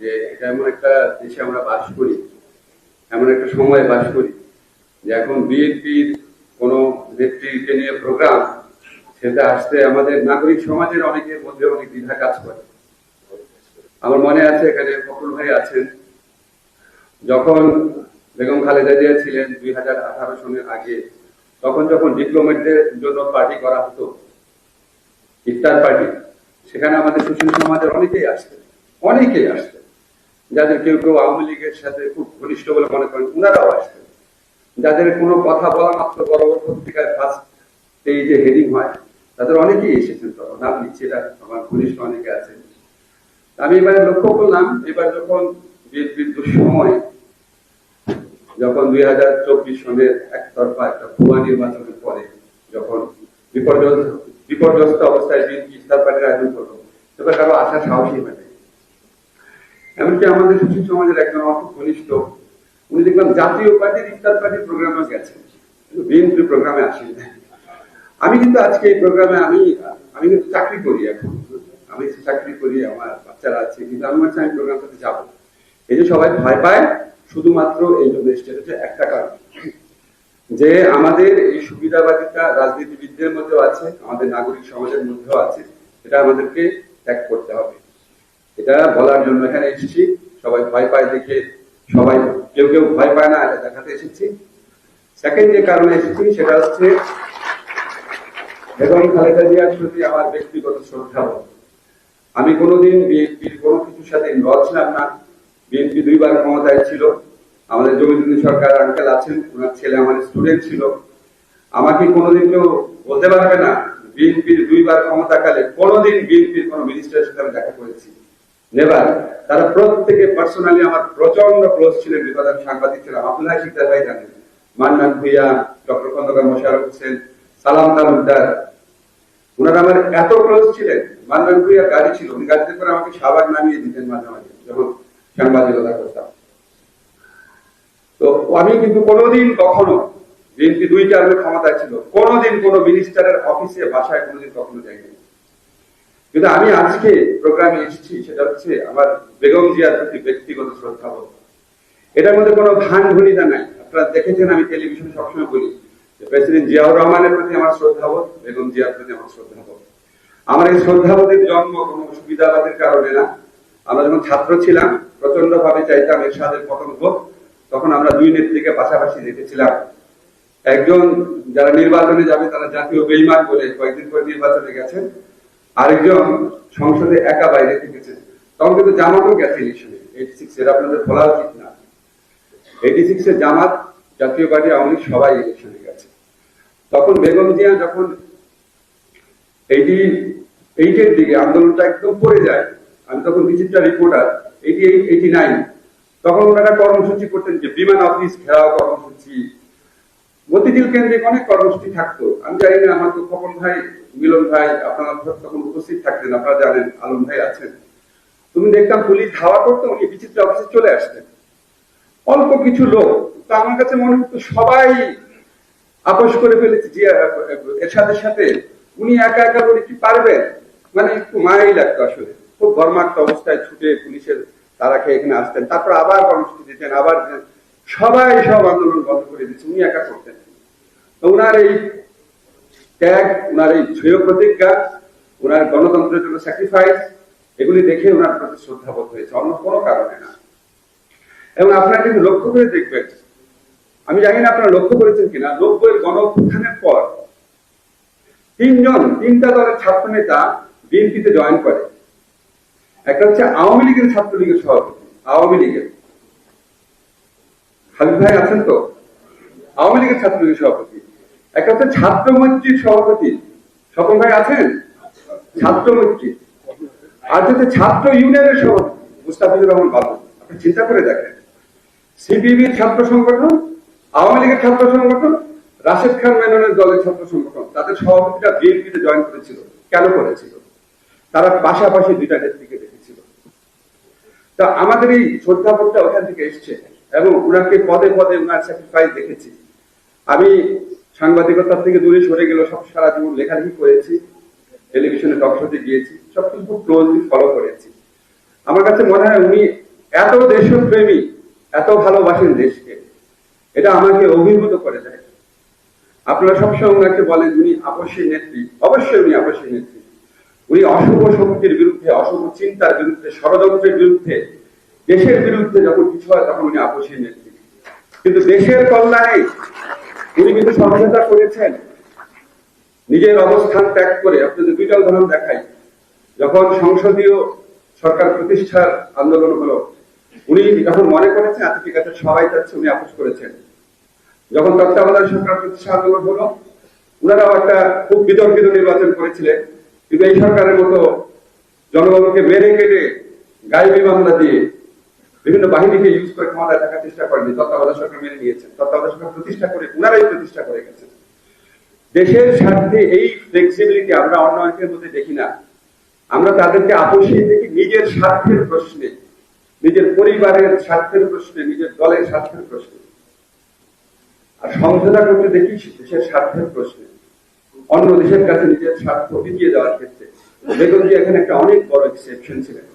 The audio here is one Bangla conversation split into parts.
যে এটা এমন একটা দেশে আমরা বাস করি, এমন একটা সময়ে বাস করি যে এখন বিএনপির কোন নেত্রীকে নিয়ে প্রোগ্রাম সেটা আসতে আমাদের নাগরিক সমাজের অনেকের মধ্যে অনেক দ্বিধা কাজ করে। আমার মনে আছে এখানে ফখরুল ভাই আছেন। যখন বেগম খালেদা জিয়া ছিলেন দুই হাজার আঠারো সনের আগে, তখন যখন ডিপ্লোমেটদের জন্য পার্টি করা হতো, ইফতার পার্টি সেখানে আমাদের সুশীল সমাজের অনেকেই আসতেন অনেকেই আসতেন। যাদের কেউ কেউ আওয়ামী লীগের সাথে খুব ঘনিষ্ঠ বলে মনে করেন ওনারাও আসতেন যাদের কোনো কথা বলা মাত্র বড় বড় পত্রিকায় ফার্স্ট পেজে হেডিং হয়, তাদের অনেকেই এসেছেন তখন। নিচ্ছি এটা আমার ঘনিষ্ঠ অনেকে আছেন। আমি এবারে লক্ষ্য করলাম, এবার যখন বিএনপির দুঃসময়, যখন দুই হাজার চব্বিশ সনের একতরফা একটা ভুয়া নির্বাচনের পরে, যখন বিপর্যস্ত বিপর্যস্ত অবস্থায় বিএনপি ইস্তার পার্টির আয়োজন করল তবে কারও আশা সাহসী হয়। এমনকি আমাদের সুশীল সমাজের একজন অর্থ ঘনিষ্ঠ, উনি দেখলাম জাতীয় পার্টির ইফতার পার্টির প্রোগ্রামে গেছেন। বিএনপি প্রোগ্রামে আসেন আমি কিন্তু আজকে এই প্রোগ্রামে আমি আমি কিন্তু চাকরি করি এখন। আমি চাকরি করি, আমার বাচ্চারা আছে, কিন্তু আমি হচ্ছে আমি প্রোগ্রামটাতে যাব। এই যে সবাই ভয় পায়, শুধুমাত্র এই জন্য হচ্ছে একটা কারণ। যে আমাদের এই সুবিধাবাদিতা রাজনীতিবিদদের মধ্যেও আছে, আমাদের নাগরিক সমাজের মধ্যেও আছে, এটা আমাদেরকে ত্যাগ করতে হবে। এটা বলার জন্য এখানে এসেছি। সবাই ভয় পায় দেখে, সবাই কেউ কেউ ভয় পায় না, এটা দেখাতে এসেছি। সেকেন্ড যে কারণে এসেছি সেটা হচ্ছে, বেগম খালেদা জিয়ার প্রতি আমার ব্যক্তিগত শ্রদ্ধা আমি কোনোদিন বিএনপির কোনো কিছুর সাথে ইনভলভ ছিলাম না। বিএনপি দুইবার ক্ষমতায় ছিল। আমাদের জমিদুদ্দিন সরকার আঙ্কেল আছেন, ওনার ছেলে আমার স্টুডেন্ট ছিল। আমাকে কোনোদিন কেউ বলতে পারবে না, বিএনপির দুইবার ক্ষমতাকালে কোনোদিন বিএনপির কোনো মিনিস্টারের সাথে আমি দেখা করেছি। নেবার। তারা প্রত্যেকে পার্সোনালি আমার প্রচণ্ড ক্লোজ ছিলেন সাংবাদিক ছিলাম। আব্দুল্লাহ শিকদার ভাই জানেন মান্নান ভুইয়া, ডক্টর খন্দকার মোশারফ হোসেন, সালাম তালুকদার ওনারা আমার এত ক্লোজ ছিলেন, মান্নান ভুইয়া গাড়ি ছিল, উনি গাড়িতে করে আমাকে সাবাক নামিয়ে দিতেন মাঝে মাঝে যখন সাংবাদিকতা করতাম। তো আমি কিন্তু কোনোদিন কখনো বিএনপি দুই টার্মে ক্ষমতায় ছিল, কোনোদিন কোন মিনিস্টারের অফিসে বাসায় কোনোদিন কখনো যাইনি। কিন্তু আমি আজকে প্রোগ্রামে এসেছি, সেটা হচ্ছে আমার বেগম জিয়ার প্রতি ব্যক্তিগত এটার মধ্যে কোনো ভান নাই। আপনারা দেখেছেন, আমি টেলিভিশনে সবসময় বলি প্রেসিডেন্ট জিয়াউর রহমানের প্রতি আমার বেগম জিয়ার প্রতি আমার আমার এই শ্রদ্ধাবোধের জন্ম কোনো সুবিধাবাদের কারণে না। আমরা যখন ছাত্র ছিলাম প্রচণ্ড ভাবে চাইতাম এরশাদের পতন হোক, তখন আমরা দুই নেত্রীকে পাশাপাশি দেখেছিলাম একজন যারা নির্বাচনে যাবে, তারা জাতীয় বেইমান বলে কয়েকদিন পরে নির্বাচনে গেছেন। আরেকজন সংসদে একা বাইরে থেকেছেন তখন কিন্তু জামাতও গেছে ইলেকশনে এইটি সিক্স এর আপনাদের বলা উচিত না। এইটি সিক্স এর জামাত, জাতীয় পার্টি, আওয়ামী লীগ সবাই ইলেকশনে গেছে। তখন বেগম জিয়া যখন এইটি এইটের দিকে আন্দোলনটা একদম পড়ে যায়, আমি তখন বিচিত্র রিপোর্টার এইট এইটি নাইন তখন ওনারা কর্মসূচি করতেন যে বিমান অফিস ঘেরাও কর্মসূচি। মতিঝিল কেন্দ্রিক অনেক কর্মসূচি থাকতো। আমি জানি না, আমার তো খবর ভাই মিলন ভাই, আপনারা তখন উপস্থিত থাকতেন, আপনারা জানেন, আলম ভাই আছেন। তুমি দেখতাম পুলিশ ধাওয়া করতো উনি বিচিত্র অফিসে চলে আসতেন অল্প কিছু লোক, তো আমার কাছে মনে হতো সবাই আপোষ করে ফেলেছে। যে এরশাদের সাথে উনি একা একা বলে কি পারবেন? মানে একটু মায়াই লাগতো আসলে। খুব গরমাক্ত অবস্থায় ছুটে পুলিশের তারা খেয়ে এখানে আসতেন। তারপর আবার কর্মসূচি দিতেন, আবার সবাই সব আন্দোলন বন্ধ করে দিচ্ছে উনি একা করতেন। তো উনার এই ত্যাগ উনার এই ঝেয় প্রতিজ্ঞা, ওনার গণতন্ত্রের জন্য স্যাক্রিফাইস এগুলি দেখে উনার প্রতি শ্রদ্ধাবোধ হয়েছে, অন্য কোনো কারণে না। এবং আপনারা কিন্তু লক্ষ্য করে দেখবেন, আমি জানি না আপনারা লক্ষ্য করেছেন কিনা, নব্বইয়ের গণ অভ্যুত্থানের পর তিনজন, তিনটা দলের ছাত্র নেতা বিএনপিতে জয়েন করে। একটা হচ্ছে আওয়ামী লীগের ছাত্রলীগের সভাপতি, আওয়ামী লীগের। হাবিব ভাই আছেন তো? আওয়ামী লীগের ছাত্রলীগের সভাপতি। একটা হচ্ছে ছাত্র সভাপতি। ভাই আছেন? আর হচ্ছে ছাত্র ইউনিয়নের সভাপতি, মুস্তাফিজুর রহমান বাবু। আপনি চিন্তা করে দেখেন। ছাত্র সংগঠন, আওয়ামী লীগের ছাত্র সংগঠন, রাশেদ খান মেননের দলের ছাত্র সংগঠন, তাদের সভাপতিটা বিএনপিতে জয়েন করেছিল। কেন করেছিল? তারা পাশাপাশি দুইটা নেত্রীকে দেখেছিল। তা আমাদের এই শ্রদ্ধাবোধটা ওখান থেকে এসছে এবং উনাকে পদে পদে উনার স্যাক্রিফাইস দেখেছি। আমি সাংবাদিকতার থেকে দূরে সরে গেল সব সারা জীবন লেখালেখি করেছি, টেলিভিশনে টক শোতে গিয়েছি সবকিছু খুব ক্লোজলি ফলো করেছি। আমার কাছে মনে হয় উনি এত দেশপ্রেমী, এত ভালোবাসেন দেশকে, এটা আমাকে অভিভূত করে দেয়। আপনারা সবসময় ওনাকে বলেন উনি আপসী নেত্রী, অবশ্যই উনি আপসী নেত্রী। উনি অশুভ শক্তির বিরুদ্ধে, অশুভ চিন্তার বিরুদ্ধে, ষড়যন্ত্রের বিরুদ্ধে, দেশের বিরুদ্ধে যখন কিছু হয় তখন উনি আপসী নেত্রী। কিন্তু দেশের কল্যাণে উনি কিন্তু সমঝোতা করেছেন। নিজের অবস্থান ত্যাগ করে আপনাদের দুইটা উদাহরণ দেখাই। যখন সংসদীয় সরকার প্রতিষ্ঠার আন্দোলন হলো, উনি যখন মনে করেছেন আচ্ছা ঠিক আছে সবাই যাচ্ছে উনি আপোষ করেছেন, যখন তত্ত্বাবধায়ক সরকার প্রতিষ্ঠা আন্দোলন হলো ওনারাও একটা খুব বিতর্কিত নির্বাচন করেছিলেন। কিন্তু এই সরকারের মতো জনগণকে মেরে কেটে গাইবী মামলা দিয়ে বিভিন্ন বাহিনীকে ইউজ করে ক্ষমতায় থাকার চেষ্টা করেনি, তত্ত্বাবধায়ক সরকার মেনে নিয়েছেন, তত্ত্বাবধায়ক সরকার প্রতিষ্ঠা করে ওনারাই প্রতিষ্ঠা করে গেছেন দেশের স্বার্থে এই ফ্লেক্সিবিলিটি আমরা অন্য অনেকের মধ্যে দেখি না। আমরা তাদেরকে আপোষী দেখি নিজের স্বার্থের প্রশ্নে, নিজের পরিবারের স্বার্থের প্রশ্নে, নিজের দলের স্বার্থের প্রশ্নে। আর সমঝোতা করতে দেখি দেশের স্বার্থের প্রশ্নে। অন্য দেশের কাছে নিজের স্বার্থ বিকিয়ে দেওয়ার ক্ষেত্রে। বেগম জি এখানে একটা অনেক বড় এক্সেপশন ছিলেন।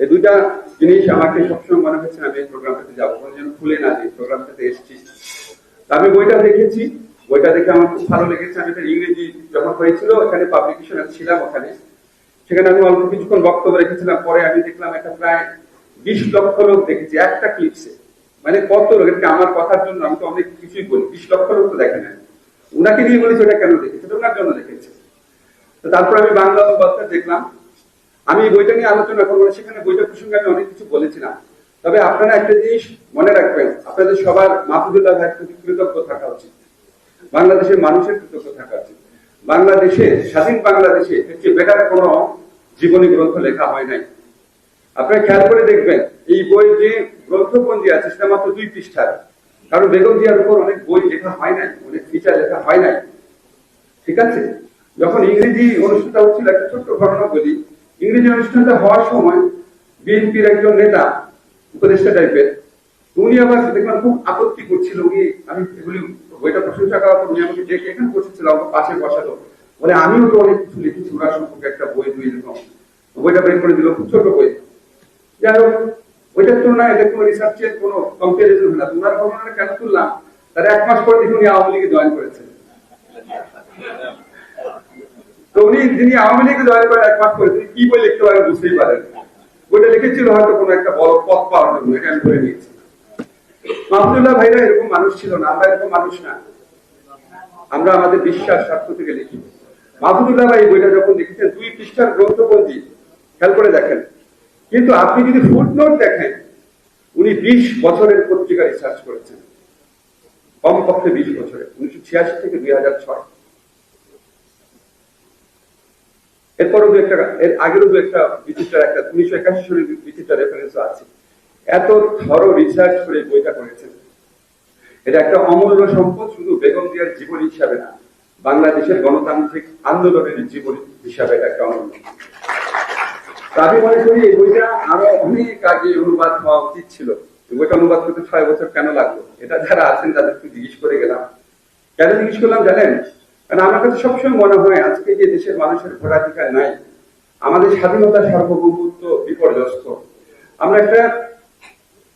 এই দুইটা জিনিস আমাকে সবসময় মনে আমি এই প্রোগ্রামটাতে যাব। যেন খুলে না দিই প্রোগ্রামটাতে এসেছি। আমি বইটা দেখেছি। বইটা দেখে আমার খুব ভালো লেগেছে। আমি এটা ইংরেজি যখন হয়েছিল পাবলিকেশন ছিলাম ওখানে। সেখানে আমি অল্প কিছুক্ষণ বক্তব্য রেখেছিলাম। পরে আমি দেখলাম একটা প্রায় বিশ লক্ষ লোক দেখেছি, একটা ক্লিপসে মানে কত লোক? এটা আমার কথার জন্য? আমি তো অনেক কিছুই বলি। বিশ লক্ষ লোক তো দেখে নেন উনাকে নিয়ে বলেছে, ওটা কেন দেখেছে? ওনার জন্য দেখেছে? তো তারপর আমি বাংলা অনুবাদটা দেখলাম। আমি এই বইটা নিয়ে আলোচনা করব সেখানে বইটা প্রসঙ্গে আমি অনেক কিছু বলেছিলাম। তবে আপনারা একটা জিনিস মনে রাখবেন, আপনাদের সবার মাহফুদুল্লাহ ভাইয়ের প্রতি কৃতজ্ঞ থাকা উচিত। বাংলাদেশের মানুষের কৃতজ্ঞ থাকা উচিত। বাংলাদেশে, স্বাধীন বাংলাদেশে চেয়ে বেটার কোনো জীবনী গ্রন্থ লেখা হয় নাই। আপনারা খেয়াল করে দেখবেন, এই বই যে গ্রন্থপঞ্জি আছে, সেটা মাত্র দুই পৃষ্ঠার। কারণ বেগম জিয়ার উপর অনেক বই লেখা হয় নাই, অনেক ফিচার লেখা হয় নাই। ঠিক আছে? যখন ইংরেজি অনুষ্ঠানটা হচ্ছিল, একটা ছোট্ট ঘটনা বলি। ইংরেজি অনুষ্ঠানটা হওয়ার সময় বিএনপির একজন নেতা, উপদেষ্টা টাইপের, উনি আবার দেখবেন খুব আপত্তি করছিল, উনি আমি এগুলি বইটা প্রশংসা করার উনি আমাকে এখানে বসেছিল পাশে বসালো। বলে, আমিও তো অনেক কিছু লিখেছি ওনার সম্পর্কে একটা বই বইটা বের করে দিল, খুব ছোট বই। যাই হোক ওইটার তুলনায় কোনো রিসার্চের কোনো কম্পারিজন হয় না। তোমার ঘটনাটা কেন তুললাম? তার এক মাস পরে দেখুন আওয়ামী লীগে জয়েন করেছেন। উনি পরে কি বই লিখতে পারেন বুঝতেই পারেন হয়তো কোনো একটা বড় পথ এরকম মানুষ ছিল না, আমরা এরকম মানুষ না। আমরা আমাদের বিশ্বাস থেকে ভাই যখন দুই খেয়াল করে দেখেন। কিন্তু আপনি যদি ফুটনোট দেখেন, উনি বিশ বছরের পত্রিকা রিসার্চ করেছেন। কমপক্ষে বিশ বছরে উনিশশো ছিয়াশি থেকে দুই হাজার ছয়। এরপরও দু একটা, এর আগেরও দু একটা বিচিত্র একটা, উনিশশো একাশি সালের বিচিত্র রেফারেন্স আছে। এত থরো রিসার্চ করে বইটা করেছেন। এটা একটা অমূল্য সম্পদ, শুধু বেগম জিয়ার জীবন হিসাবে না, বাংলাদেশের গণতান্ত্রিক আন্দোলনের জীবন হিসাবে এটা একটা অমূল্য। আমি মনে করি এই বইটা আরও অনেক আগে অনুবাদ হওয়া উচিত ছিল। বইটা অনুবাদ করতে ছয় বছর কেন লাগল? এটা যারা আছেন তাদেরকে জিজ্ঞেস করে গেলাম। কেন জিজ্ঞেস করলাম জানেন? কারণ আমার কাছে সবসময় মনে হয় আজকে যে দেশের মানুষের ভোটাধিকার নাই, আমাদের স্বাধীনতা সার্বভৌমত্ব বিপর্যস্ত। আমরা একটা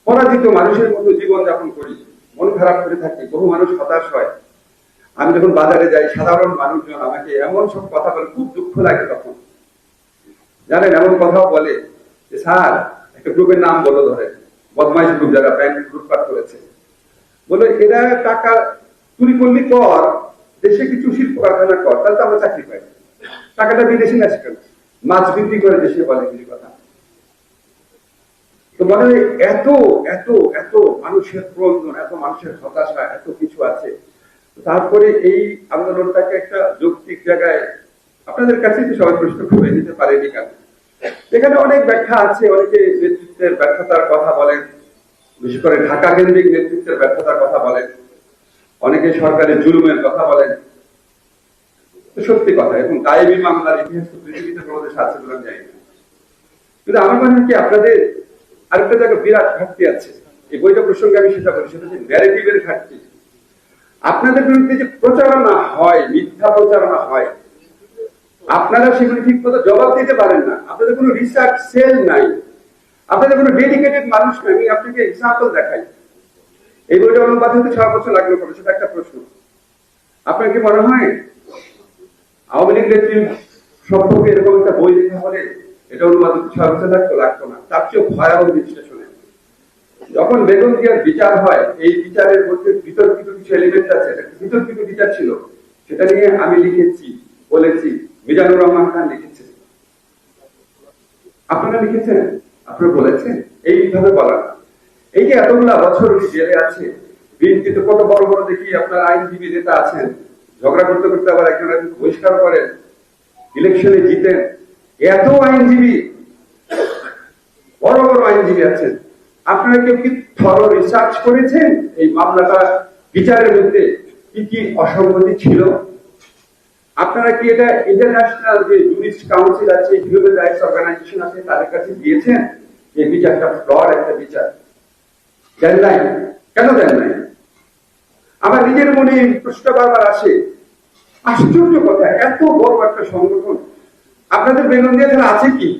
পরাজিত মানুষের মতো জীবন যাপন করি, মন খারাপ করে থাকি, বহু মানুষ হতাশ হয়। আমি যখন বাজারে যাই, সাধারণ মানুষজন আমাকে এমন সব কথা বলে, খুব দুঃখ লাগে তখন। জানেন, এমন কথাও বলে যে, স্যার, একটা গ্রুপের নাম বলো ধরে। বদমাইশ গ্রুপ যারা, ব্যাংক লুটপাট করেছে। বলে, এরা টাকা চুরি করলি কর দেশে কিছু শিল্প কারখানা কর তাহলে আমরা চাকরি পাই। টাকাটা বিদেশে কেন মাছ বিক্রি করে দেশে বলে কিছু কথা। তো মনে এত এত এত মানুষের প্রয়োজন এত মানুষের হতাশা, এত কিছু আছে। তারপরে এই আন্দোলনটাকে একটা যৌক্তিক জায়গায় আপনাদের কাছে তো সবাই প্রশ্ন করে নিতে পারেনি কেন? এখানে অনেক ব্যাখ্যা আছে, অনেকে নেতৃত্বের ব্যর্থতার কথা বলেন। বিশেষ করে ঢাকা কেন্দ্রিক নেতৃত্বের ব্যর্থতার কথা বলেন। অনেকে সরকারের জুলুমের কথা বলেন। সত্যি কথা এবং গায়েবী মামলার ইতিহাস তো পৃথিবীতে কোনো দেশে আছে বলে জানি না কিন্তু আমার মনে হয় কি আপনাদের আরেকটা জায়গায় বিরাট ঘাটতি আছে। এই বইটা প্রসঙ্গে আমি সেটা বলি, সেটা হচ্ছে ন্যারেটিভের ঘাটতি। আপনাদের বিরুদ্ধে যে প্রচারণা হয়, মিথ্যা প্রচারণা হয়, আপনারা সেগুলি ঠিক মতো জবাব দিতে পারেন না। আপনাদের কোনো রিসার্চ সেল নাই। আপনাদের কোনো ডেডিকেটেড মানুষ নাই। আমি আপনাকে এক্সাম্পল দেখাই। এই বইটা অনুবাদ হতে ছয় বছর লাগল কেন সেটা একটা প্রশ্ন। আপনার কি মনে হয় আওয়ামী লীগ নেত্রী সম্পর্কে এরকম একটা বই লেখা হলে এটা অনুবাদ হতে ছয় বছর লাগতো লাগতো না? তার চেয়ে ভয়াবহ বিশ্লেষণে। যখন বেগম জিয়ার বিচার হয়, এই বিচারের মধ্যে বিতর্কিত কিছু এলিমেন্ট আছে বিতর্কিত বিচার ছিল, সেটা নিয়ে আমি লিখেছি, বলেছি, মিজানুর রহমান খান লিখেছেন। আপনারা লিখেছেন? আপনারা বলেছেন? এইভাবে বলা না। এই যে এতগুলা বছর উনি জেলে আছে, বিএনপিতে কত বড় বড় দেখি আপনার আইনজীবী নেতা আছেন, ঝগড়া করতে করতে আবার একজন একজন বহিষ্কার করেন, ইলেকশনে জিতেন, এত আইনজীবী, বড় বড় আইনজীবী আছেন। আপনারা কেউ কি থর রিসার্চ করেছেন এই মামলাটা, বিচারের মধ্যে কি কি অসঙ্গতি ছিল? আপনারা কি এটা ইন্টারন্যাশনাল যে কাউন্সিল আছে হিউম্যান রাইটস অর্গানাইজেশন আছে, তাদের কাছে দিয়েছেন এই বিচারটা ফ্লড একটা বিচার। দেন নাই কেন দেন নাই আমার নিজের মনে প্রশ্ন বারবার আসে। আশ্চর্য কথা, এত বড় একটা সংগঠন। আপনাদের বেগুন দিয়ে আছে কি?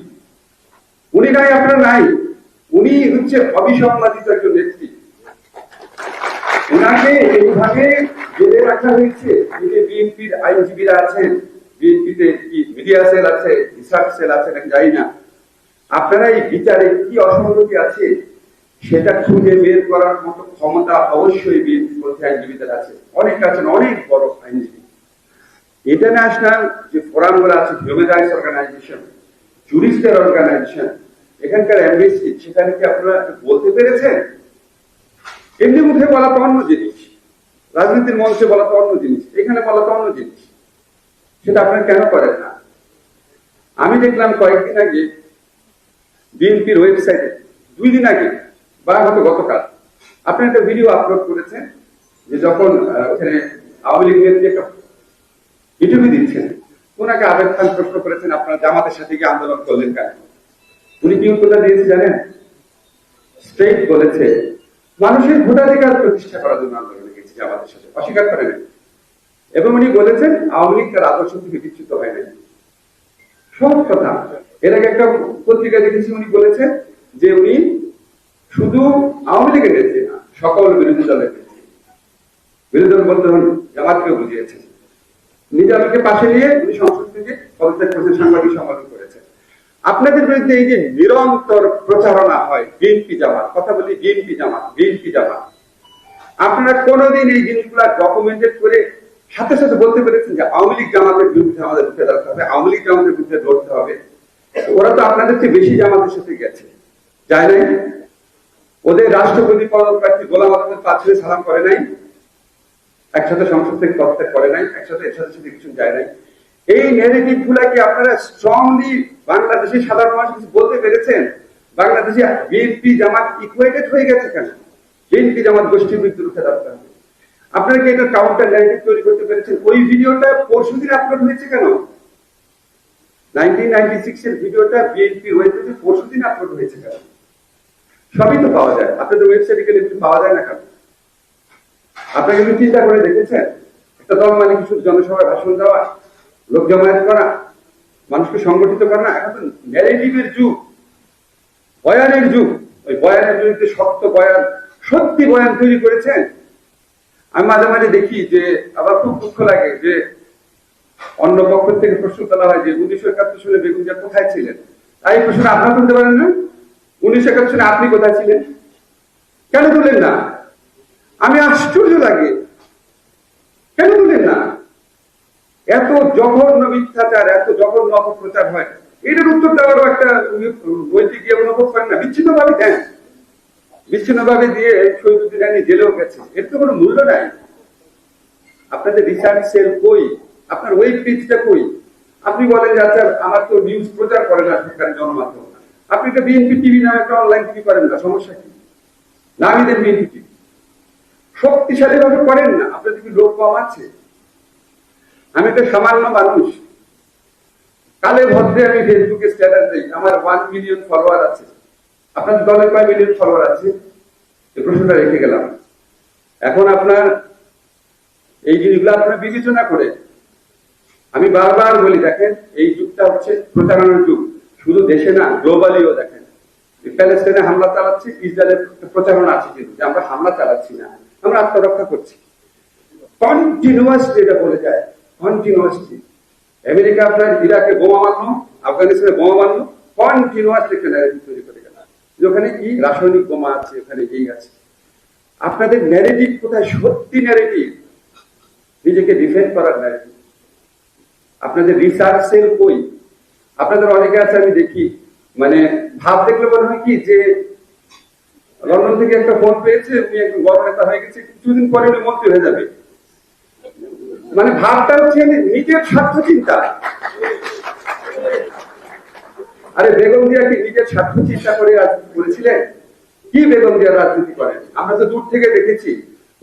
উনি নাই, আপনার নাই। উনি হচ্ছে অবিসম্মাদিত একজন নেত্রী। উনাকে এইভাবে জেলে রাখা হয়েছে। যে বিএনপির আইনজীবীরা আছেন। বিএনপিতে কি মিডিয়া সেল আছে, রিসার্চ সেল আছে জানি না। আপনারা এই বিচারে কি অসঙ্গতি আছে? সেটা খুঁজে বের করার মতো ক্ষমতা অবশ্যই বিএনপির মধ্যে আইনজীবীদের আছে। অনেক আছেন, অনেক বড় আইনজীবী। ইন্টারন্যাশনাল যে ফোরামগুলো আছে হিউম্যান রাইটস অর্গানাইজেশন জুরিস্টের অর্গানাইজেশন এখানকার এমবিসি সেখানে কি আপনারা বলতে পেরেছেন? এমনি মুখে বলা তো অন্য জিনিস। রাজনীতির মঞ্চে বলা তো অন্য জিনিস। এখানে বলা তো অন্য জিনিস। সেটা আপনারা কেন করেন না? আমি দেখলাম কয়েকদিন আগে বিএনপির ওয়েবসাইটে, দুই দিন আগে বা হয়তো গতকাল। আপনি একটা ভিডিও আপলোড করেছেন, যে যখন ওখানে আওয়ামী লীগ নেত্রী একটা ইন্টারভিউ দিচ্ছেন, ওনাকে আবেদ খান প্রশ্ন করেছেন, আপনারা জামাতের সাথে গিয়ে আন্দোলন করলেন কেন? উনি কি উত্তরটা দিয়েছে জানেন? স্ট্রেট বলেছে, মানুষের ভোটাধিকার প্রতিষ্ঠা করার জন্য আন্দোলনে গেছি, জামাতের সাথে। অস্বীকার করেন এবং উনি বলেছেন, আওয়ামী লীগ তার আদর্শ থেকে বিচ্যুত হয় নাই। সহজ কথা। এর আগে একটা পত্রিকা দেখেছি, উনি বলেছেন যে উনি শুধু আওয়ামী লীগের নেত্রী না, সকল বিরোধী দলের নেত্রী। বিরোধী দল বলতে হন জামাতকে বুঝিয়েছেন। নিজামকে পাশে নিয়ে উনি সংসদ থেকে পদত্যাগ করেছেন, সাংবাদিক সম্মেলন করেছেন। আপনাদের বিরুদ্ধে এই যে নিরন্তর প্রচারণা হয়, বিএনপি জামাত, কথা বলি বিএনপি জামাত বিএনপি জামাত। আপনারা কোনোদিন এই জিনিসগুলা ডকুমেন্টেড করে সাথে সাথে বলতে পেরেছেন যে আওয়ামী লীগ জামাতের বিরুদ্ধে আমাদের উঠে দাঁড়াতে হবে, আওয়ামী লীগ জামাতের বিরুদ্ধে লড়তে হবে। ওরা তো আপনাদের চেয়ে বেশি জামাতের সাথে গেছে। যায় নাই? ওদের রাষ্ট্রপতি পদপ্রার্থী গোলাম আহমেদ পাঁচলে সালাম করে নাই। একসাথে সংসদ থেকে পদত্যাগ করে নাই, একসাথে এর সাথে কিছু যায় নাই। এই নেগেটিভ গুলাকে আপনারা স্ট্রংলি বাংলাদেশের সাধারণ মানুষ কিছু বলতে পেরেছেন? বাংলাদেশে বিএনপি জামাত ইকুয়েটেড হয়ে গেছে কেন? বিএনপি জামাত গোষ্ঠীর বিরুদ্ধে দাঁড়াতে হবে। আপনারা কি এটা কাউন্টার ন্যারেটিভ তৈরি করতে পেরেছেন? ওই ভিডিওটা পরশুদিন আপলোড হয়েছে কেন? নাইনটিন নাইনটি সিক্স এর ভিডিওটা বিএনপির ওয়েবসাইটে পরশুদিন আপলোড হয়েছে কেন? সবই তো পাওয়া যায়। আপনাদের ওয়েবসাইটে গেলে কিছু পাওয়া যায় না কেন? আপনাকে কিন্তু চিন্তা করে দেখেছেন? একটা দল মানে কিছু জনসভায় ভাষণ দেওয়া, লোক জমায়েত করা, মানুষকে সংগঠিত করা, এখন তো ন্যারেটিভের যুগ। বয়ানের যুগ। ওই বয়ানের বিরুদ্ধে শক্ত বয়ান, সত্যি বয়ান তৈরি করেছেন। আমি মাঝে মাঝে দেখি যে আবার খুব দুঃখ লাগে যে অন্য পক্ষ থেকে প্রশ্ন তোলা হয় যে উনিশশো একাত্তর সালে বেগুন জিয়া কোথায় ছিলেন? তাই প্রশ্ন আপনার তুলতে পারেন না? উনিশশো একাত্তর সালে আপনি কোথায় ছিলেন? কেন তুলেন না? আমি আশ্চর্য লাগে। কেন তুলেন না? এত জঘন্য মিথ্যাচার, এত জঘন্য অপপ্রচার হয়। এটার উত্তর দেওয়ারও একটা বইতে গিয়ে কোনো করেন না বিচ্ছিন্ন ভাবে দেন। বিচ্ছিন্ন ভাবে দিয়ে রানী জেলেও গেছে। এর তো কোনো মূল্য নাই। আপনাদের রিসার্চ সেল কই আপনার ওয়েব পেজটা কই? আপনি বলেন যে আচ্ছা আমার তো নিউজ প্রচার করে না সরকারি গণমাধ্যম আপনি তো বিএনপি টিভি নামে একটা অনলাইন টিভি করেন না, সমস্যা কি? নামই দেন বিএনপি টিভি। শক্তিশালী ভাবে করেন না, আপনাদের কি লোক কম আছে? আমি তো সামান্য মানুষ। কালে ভদ্রে আমি ফেসবুকে স্ট্যাটাস দিই, আমার ওয়ান মিলিয়ন ফলোয়ার আছে। আপনার দলের কয় মিলিয়ন ফলোয়ার আছে? এই প্রশ্নটা রেখে গেলাম। এখন আপনার এই জিনিসগুলো আপনারা বিবেচনা করে, আমি বারবার বলি, দেখেন, এই যুগটা হচ্ছে প্রচারণার যুগ। শুধু দেশে না গ্লোবালিও দেখেন। প্যালেস্টাইনে হামলা চালাচ্ছি, ইসরায়েলের প্রচারণা আছে কিন্তু, যে আমরা হামলা চালাচ্ছি না, আমরা আত্মরক্ষা করছি। কন্টিনিউয়াসলি এটা বলে যায়, কন্টিনিউয়াসলি। আমেরিকা আপনার ইরাকে বোমা মারলো, আফগানিস্তানে বোমা মারলো, কন্টিনিউয়াসলি একটা ন্যারেটিভ তৈরি করে গেল। ওখানে কি রাসায়নিক বোমা আছে, ওখানে এই আছে। আপনাদের ন্যারেটিভ কোথায়? সত্যি ন্যারেটিভ নিজেকে ডিফেন্ড করার ন্যারেটিভ আপনাদের রিসার্চ সেল কই? আপনাদের অনেকে আছে, আমি দেখি। মানে ভাব দেখলে মনে হয় কি যে, লন্ডন থেকে একটা ফোন পেয়েছে, উনি বড় নেতা হয়ে গেছে, কিছুদিন পরে মন্ত্রী হয়ে যাবে। মানে ভাবটা হচ্ছে নিজের স্বার্থ চিন্তা। আরে বেগম জিয়া কি নিজের স্বার্থ চিন্তা করে রাজনীতি করেছিলেন কি বেগম জিয়া রাজনীতি করেন? আমরা তো দূর থেকে দেখেছি।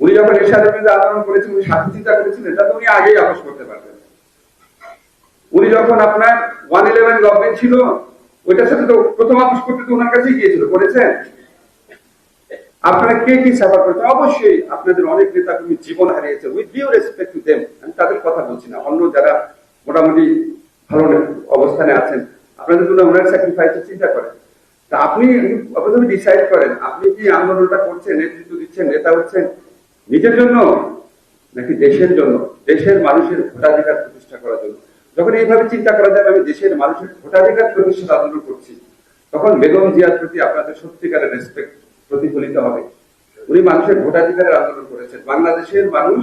উনি যখন এরশাদের বিরুদ্ধে আন্দোলন করেছেন, উনি স্বার্থ চিন্তা করেছিলেন এটা তো উনি আগেই আপোষ করতে পারবেন। উনি যখন আপনার ওয়ান ইলেভেন গভর্নমেন্ট ছিল, ওইটার সাথে তো প্রথম আপোষ করতে তো ওনার কাছেই গিয়েছিল, করেছেন? আপনারা কে কি সাফার করেছেন? অবশ্যই আপনাদের অনেক নেতা কর্মী জীবন হারিয়েছে। With due respect to them আমি তাদের কথা বলছি না। অন্য যারা মোটামুটি ভালো অবস্থানে আছেন, আপনাদের জন্য ওনার স্যাক্রিফাইসের চিন্তা করেন। তা আপনি প্রথমে ডিসাইড করেন, আপনি কি আন্দোলনটা করছেন, নেতৃত্ব দিচ্ছেন, নেতা হচ্ছেন নিজের জন্য নাকি দেশের জন্য? দেশের মানুষের ভোটাধিকার প্রতিষ্ঠা করার জন্য। যখন এইভাবে চিন্তা করা যায়, আমি দেশের মানুষের ভোটাধিকার প্রতিষ্ঠা আন্দোলন করছি, তখন বেগম জিয়ার প্রতি আপনাদের সত্যিকারের রেসপেক্ট প্রতিফলিত হবে। উনি মানুষের ভোটাধিকারের আন্দোলন করেছেন। বাংলাদেশের মানুষ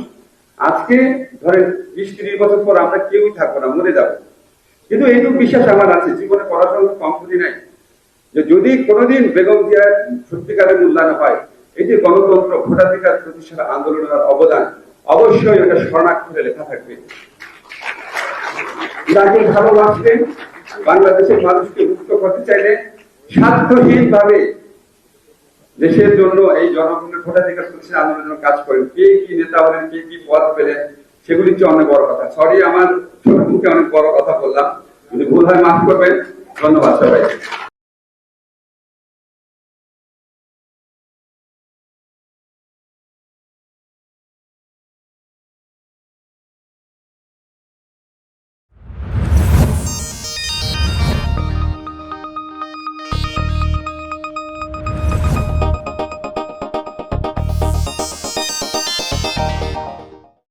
আজকে ধরেন বিশ ত্রিশ বছর পর আমরা কেউই থাকব না, মরে যাব। কিন্তু এইটুকু বিশ্বাস আমার আছে, জীবনে পড়াশোনা কম করি নাই। যে যদি কোনোদিন বেগম জিয়ার সত্যিকারের মূল্যায়ন হয়, এই যে গণতন্ত্র ভোটাধিকার প্রতিষ্ঠার আন্দোলনের অবদান, অবশ্যই ওটা স্বর্ণাক্ষরে লেখা থাকবে। যাকে ভালোবাসলেন বাংলাদেশের মানুষকে মুক্ত করতে চাইলে স্বার্থহীন ভাবে দেশের জন্য এই জনগণের ভোটাধিকার প্রতিষ্ঠা আন্দোলনের কাজ করেন। কে কি নেতা হলেন, কে কি পদ পেলেন, সেগুলি হচ্ছে অনেক বড় কথা। সরি আমার ছোট মুখে অনেক বড় কথা বললাম যদি ভুল হয়, মাফ করবেন। ধন্যবাদ সবাই